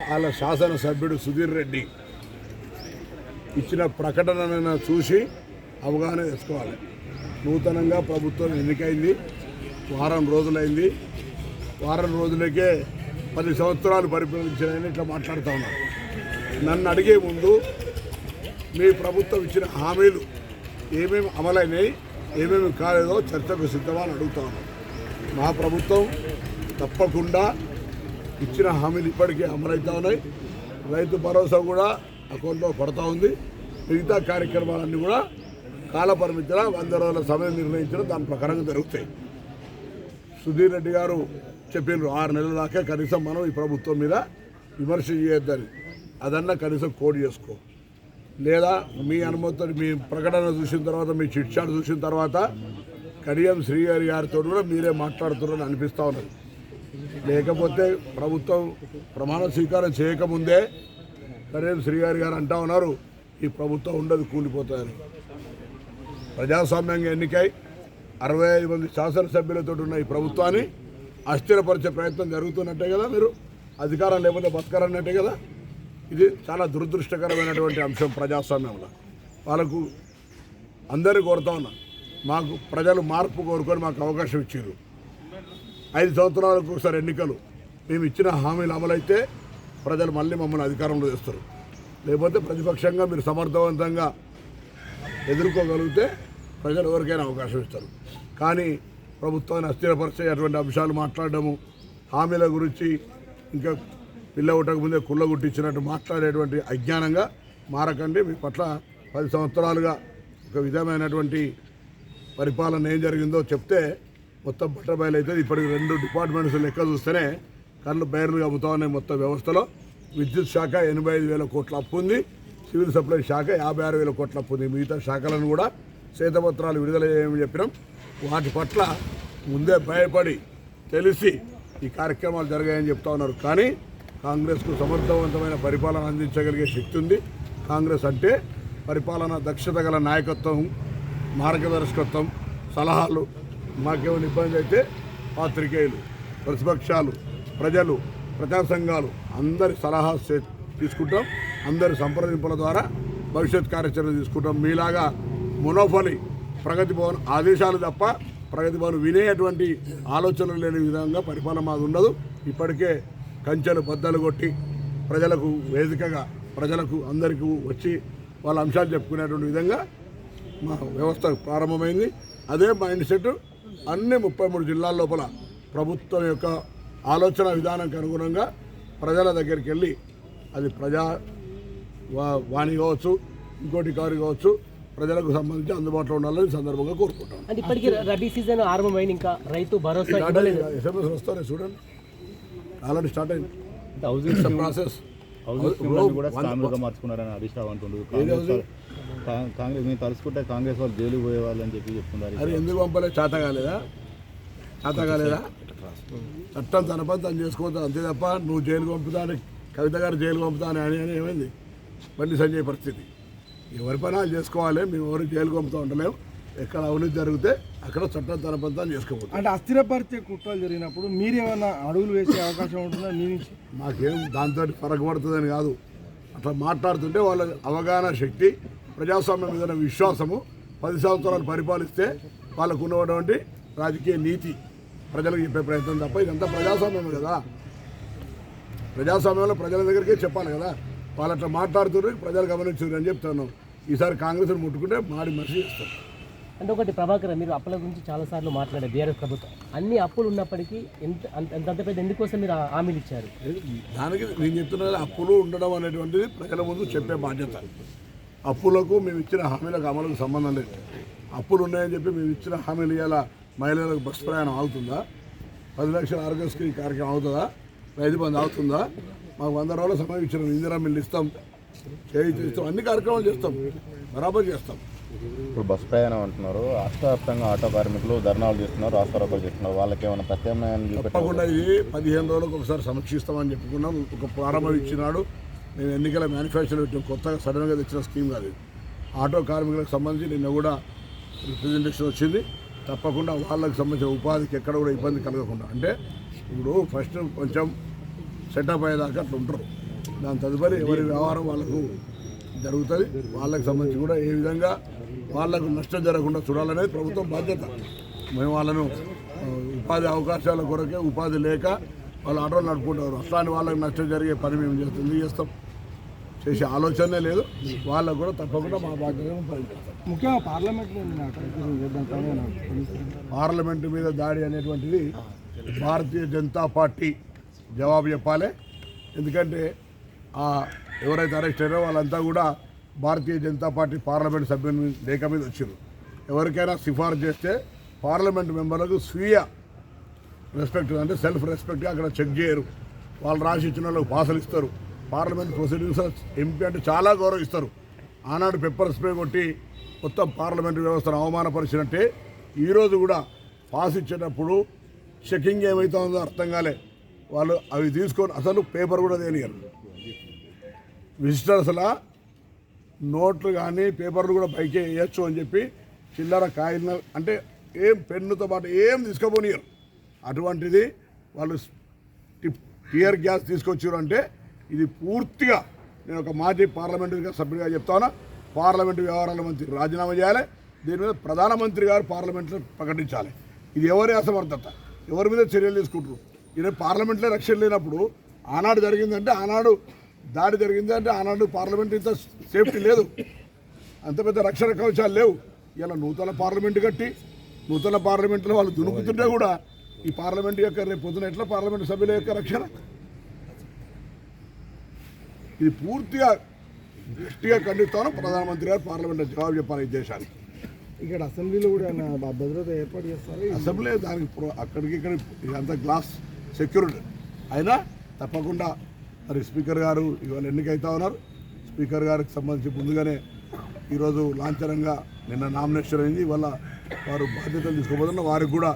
వాళ్ళ శాసనసభ్యుడు సుధీర్ రెడ్డి ఇచ్చిన ప్రకటనను చూసి అవగాహన తెచ్చుకోవాలి నూతనంగా ప్రభుత్వం ఎన్నికైంది వారం రోజులైంది. వారం రోజులకే పది సంవత్సరాలు పరిపాలించారని ఇట్లా మాట్లాడుతూ ఉన్నారు నన్ను అడిగే ముందు మీ ప్రభుత్వం ఇచ్చిన హామీలు ఏమేమి అమలైనాయి ఏమేమి కాలేదో చర్చకు సిద్ధమని అని అడుగుతా ఉన్నాను మా ప్రభుత్వం తప్పకుండా ఇచ్చిన హామీలు ఇప్పటికే అమలవుతా ఉన్నాయి. రైతు భరోసా కూడా అకౌంట్లో పడతా ఉంది. మిగతా కార్యక్రమాలన్నీ కూడా కాలపరిమితిలో వంద రోజుల సమయం నిర్ణయించడం దాని ప్రకారంగా జరుగుతాయి. సుధీర్ రెడ్డి గారు చెప్పినారు ఆరు నెలల దాకా కనీసం మనం ఈ ప్రభుత్వం మీద విమర్శ చేయొద్దని. అదన్నా కనీసం కోడ్ చేసుకో. లేదా మీ అనుమతితో మీ ప్రకటన చూసిన తర్వాత మీ చిట్చాట్ చూసిన తర్వాత కడియం శ్రీగారి గారితో కూడా మీరే మాట్లాడుతున్నారని అనిపిస్తూ ఉన్నది. లేకపోతే ప్రభుత్వం ప్రమాణ స్వీకారం చేయకముందే కడియం శ్రీగారి గారు అంటా ఉన్నారు ఈ ప్రభుత్వం ఉండదు కూలిపోతుందని. ప్రజాస్వామ్యంగా ఎన్నికై అరవై ఐదు మంది శాసనసభ్యులతో ఉన్న ఈ ప్రభుత్వాన్ని అస్థిరపరిచే ప్రయత్నం జరుగుతున్నట్టే కదా మీరు? అధికారం లేకపోతే బతకరన్నట్టే కదా? ఇది చాలా దురదృష్టకరమైనటువంటి అంశం ప్రజాస్వామ్యంలో. వాళ్ళకు అందరూ కోరుతా ఉన్నా మాకు ప్రజలు మార్పు కోరుకొని మాకు అవకాశం ఇచ్చారు ఐదు సంవత్సరాలకు ఒకసారి ఎన్నికలు. మేము ఇచ్చిన హామీలు అమలైతే ప్రజలు మళ్ళీ మమ్మల్ని అధికారంలో చేస్తారు. లేకపోతే ప్రతిపక్షంగా మీరు సమర్థవంతంగా ఎదుర్కోగలిగితే ప్రజలు ఎవరికైనా అవకాశం ఇస్తారు. కానీ ప్రభుత్వాన్ని అస్థిరపరిచే అటువంటి అంశాలు మాట్లాడడము హామీల గురించి ఇంకా పిల్ల ముందే కుళ్ళగుట్టించినట్టు మాట్లాడేటువంటి అజ్ఞానంగా మారకండి. మీ పట్ల పది సంవత్సరాలుగా ఒక విధమైనటువంటి పరిపాలన ఏం జరిగిందో చెప్తే మొత్తం బట్టబయలు అవుతుంది ఇప్పటికి రెండు డిపార్ట్మెంట్స్ లెక్క చూస్తేనే కళ్ళు బయర్లు అమ్ముతా ఉన్నాయి మొత్తం వ్యవస్థలో. విద్యుత్ శాఖ ఎనభై ఐదు వేల కోట్ల అప్పు ఉంది సివిల్ సప్లై శాఖ యాభై ఆరు వేల కోట్ల అప్పు ఉంది మిగతా శాఖలను కూడా శ్వేతపత్రాలు విడుదల చేయమని చెప్పినాం. వాటి పట్ల ముందే భయపడి తెలిసి ఈ కార్యక్రమాలు జరిగాయని చెప్తా ఉన్నారు. కానీ కాంగ్రెస్కు సమర్థవంతమైన పరిపాలన అందించగలిగే శక్తి ఉంది. కాంగ్రెస్ అంటే పరిపాలన దక్షత గల నాయకత్వం మార్గదర్శకత్వం సలహాలు మాకేమైనా ఇబ్బంది అయితే పాత్రికేయులు ప్రతిపక్షాలు ప్రజలు ప్రజా సంఘాలు అందరి సలహా తీసుకుంటాం. అందరి సంప్రదింపుల ద్వారా భవిష్యత్ కార్యాచరణ తీసుకుంటాం. మీలాగా మునోఫలి ప్రగతి భవన్ ఆదేశాలు తప్ప ప్రగతి భవన్ వినేటువంటి ఆలోచనలు లేని విధంగా పరిపాలన మాది ఉండదు. ఇప్పటికే కంచెలు బద్దలు కొట్టి ప్రజలకు వేదికగా ప్రజలకు అందరికీ వచ్చి వాళ్ళ అంశాలు చెప్పుకునేటువంటి విధంగా మా వ్యవస్థ ప్రారంభమైంది. అదే మైండ్ సెట్ అన్ని ముప్పై మూడు జిల్లాల లోపల ప్రభుత్వం యొక్క ఆలోచన విధానానికి అనుగుణంగా ప్రజల దగ్గరికి వెళ్ళి అది ప్రజా వా- వాణి కావచ్చు ఇంకోటి కారు కావచ్చు ప్రజలకు సంబంధించి అందుబాటులో ఉండాలని సందర్భంగా కోరుకుంటాం అంటే ఇప్పటికీ రబీ సీజన్ ఆరంభమైంది ఇంకా రైతు భరోసా ఎస్ఎంఎస్ వస్తానే చూడండి. ఆల్రెడీ స్టార్ట్ అయింది. ప్రాసెస్ మార్చుకున్నారని హరీష్ రావు అంటుండ్రు కాంగ్రెస్ మీరు తలుసుకుంటే కాంగ్రెస్ వాళ్ళు జైలుకు పోయేవాళ్ళు అని చెప్పి చెప్తున్నారు అది ఎందుకు పంపలేదు చేత కాలేదా? చేత కాలేదా? చట్టం తన పని తను చేసుకోవద్దు అంతే తప్ప నువ్వు జైలు పంపుతా అని కవిత గారు జైలు పంపుతా అని అని అని ఏమైంది? బండి సంజయ్ పరిస్థితి. ఎవరి పని వాళ్ళు చేసుకోవాలి మేము ఎవరు జైలు పంపుతూ ఉండలేము ఎక్కడ అవినీతి జరిగితే అక్కడ చట్టం తన పని తాను చేసుకోవచ్చు అంటే అస్థిరపరిచే కుట్రలు జరిగినప్పుడు మీరేమన్నా అడుగులు వేసే అవకాశం ఉంటుందా మీ నుంచి? మాకేం దాంతో ఫరక పడుతుందని కాదు. అట్లా మాట్లాడుతుంటే వాళ్ళ అవగాహన శక్తి ప్రజాస్వామ్యం మీద విశ్వాసము పది సంవత్సరాలు పరిపాలిస్తే వాళ్ళకు ఉన్నటువంటి రాజకీయ నీతి ప్రజలకు చెప్పే ప్రయత్నం తప్ప ఇదంతా ప్రజాస్వామ్యం కదా. ప్రజాస్వామ్యంలో ప్రజల దగ్గరికే చెప్పాలి కదా. వాళ్ళు అట్లా మాట్లాడుతున్నారు ప్రజలు గమనించారు అని చెప్తాను. ఈసారి కాంగ్రెస్ని ముట్టుకుంటే మాడి మనిషి చేస్తారు. అంటే ఒకటి ప్రభాకర్ మీరు అప్పుల గురించి చాలా సార్లు మాట్లాడారు బీఆర్ఎస్ ప్రభుత్వం. అన్ని అప్పులు ఉన్నప్పటికీ ఎంత అంత పెద్ద ఎందుకోసం మీరు ఆ- హామీలు ఇచ్చారు? దానికి నేను చెప్తున్నది అప్పులు ఉండడం అనేటువంటిది ప్రజల ముందు చెప్పే బాధ్యత. అప్పులకు మేము ఇచ్చిన హామీలకు అమలుకు సంబంధం లేదు. అప్పులు ఉన్నాయని చెప్పి మేము ఇచ్చిన హామీలు ఇవాళ మహిళలకు బస్ ప్రయాణం అవుతుందా పది లక్షల ఆరోగ్యశ్రీ కార్యక్రమం అవుతుందా రైతు బంధు అవుతుందా మాకు వంద రోజుల సమయం ఇచ్చిన ఇందిరా మిల్లు ఇస్తాం. చేయి ఇస్తాం. అన్ని కార్యక్రమాలు చేస్తాం. బరాబర్ చేస్తాం. ఇప్పుడు బస్ ప్రయాణం అంటున్నారు. రాష్ట్ర వ్యాప్తంగా ఆటో కార్మికులు ధర్నాలు చేస్తున్నారు. రాస్తారోకలు చేస్తున్నారు వాళ్ళకి ఏమైనా ప్రత్యామ్నాయాన్ని చూపెట్టారు తప్పకుండా ఇది పదిహేను రోజులకు ఒకసారి సమీక్షిస్తామని చెప్పుకున్నాం. ఒక ప్రారంభం ఇచ్చినాడు. మేము ఎన్నికల మేనిఫెస్టోలో పెట్టాం. కొత్తగా సడన్గా తెచ్చిన స్కీమ్ కాదు ఆటో కార్మికులకు సంబంధించి నిన్న కూడా రిప్రజెంటేషన్ వచ్చింది. తప్పకుండా వాళ్ళకి సంబంధించిన ఉపాధికి ఎక్కడ కూడా ఇబ్బంది కలగకుండా. అంటే ఇప్పుడు ఫస్ట్ కొంచెం సెటప్ అయ్యేదాకా అట్లా ఉంటారు. దాని తదుపరి ఎవరి వ్యవహారం వాళ్ళకు జరుగుతుంది. వాళ్ళకి సంబంధించి కూడా ఏ విధంగా వాళ్ళకు నష్టం జరగకుండా చూడాలనేది ప్రభుత్వం బాధ్యత. మేము వాళ్ళను ఉపాధి అవకాశాల కొరకే ఉపాధి లేక వాళ్ళు ఆటోలు నడుపుకుంటారు. అట్లాంటి వాళ్ళకి నష్టం జరిగే పని మేము చేస్తుంది చేస్తాం. చేసే ఆలోచనే లేదు. వాళ్ళకు కూడా తప్పకుండా మా బాధ్యత ముఖ్యంగా తెలుసు. పార్లమెంటు మీద దాడి అనేటువంటిది భారతీయ జనతా పార్టీ జవాబు చెప్పాలి. ఎందుకంటే ఆ ఎవరైతే అరెస్ట్ అయ్యారో వాళ్ళంతా కూడా భారతీయ జనతా పార్టీ పార్లమెంట్ సభ్యుని లేఖ మీద వచ్చారు ఎవరికైనా సిఫారసు చేస్తే పార్లమెంట్ మెంబర్లకు స్వీయ రెస్పెక్ట్ అంటే సెల్ఫ్ రెస్పెక్ట్గా అక్కడ చెక్ చేయరు. వాళ్ళు రాసి ఇచ్చిన వాళ్ళకి పాసలు ఇస్తారు. పార్లమెంట్ ప్రొసీడింగ్స్ ఎంపీ అంటే చాలా గౌరవిస్తారు. ఆనాడు పెప్పర్ స్ప్రే కొట్టి మొత్తం పార్లమెంట్ వ్యవస్థను అవమానపరిచినట్టే ఈరోజు కూడా పాస్ ఇచ్చేటప్పుడు చెకింగ్ ఏమవుతుందో అర్థం కాలే. వాళ్ళు అవి తీసుకొని అసలు పేపర్ కూడా తేనియరు విజిటర్స్లా నోట్లు కానీ పేపర్లు కూడా పైకి వేయచ్చు అని చెప్పి చిల్లర కాయిల్ అంటే ఏం పెన్నుతో పాటు ఏం తీసుకుపోనియరు అటువంటిది వాళ్ళు టియర్ గ్యాస్ తీసుకొచ్చారు అంటే ఇది పూర్తిగా నేను ఒక మాజీ పార్లమెంటరీగా సభ్యుడిగా చెప్తాను. పార్లమెంటు వ్యవహారాల మంత్రి రాజీనామా చేయాలి. దీని మీద ప్రధానమంత్రి గారు పార్లమెంట్లో ప్రకటించాలి. ఇది ఎవరి అసమర్థత? ఎవరి మీద చర్యలు తీసుకుంటారు? ఇది పార్లమెంట్లో రక్షణ లేనప్పుడు ఆనాడు జరిగిందంటే ఆనాడు దాడి జరిగింది అంటే ఆనాడు పార్లమెంట్ ఇంత సేఫ్టీ లేదు. అంత పెద్ద రక్షణ కవచాలు లేవు. ఇలా నూతన పార్లమెంట్ కట్టి నూతన పార్లమెంట్లో వాళ్ళు దునుకుతుంటే కూడా ఈ పార్లమెంట్ యొక్క రేపు పొద్దున ఎట్లా పార్లమెంట్ సభ్యుల యొక్క రక్షణ? ఇది పూర్తిగా గట్టిగా ఖండిస్తాను. ప్రధానమంత్రి గారు పార్లమెంట్లో జవాబు చెప్పాలి ఈ దేశానికి. ఇక్కడ అసెంబ్లీలో కూడా భద్రత ఏర్పాటు చేస్తారు. అసెంబ్లీ దానికి అక్కడికి ఇక్కడ ఇదంతా గ్లాస్ సెక్యూరిటీ. అయినా తప్పకుండా మరి స్పీకర్ గారు ఇవాళ ఎన్నికైతా ఉన్నారు. స్పీకర్ గారికి సంబంధించి ముందుగానే ఈరోజు లాంఛనంగా నిన్న నామినేషన్ అయింది. ఇవాళ వారు బాధ్యతలు తీసుకోబోతున్న వారికి కూడా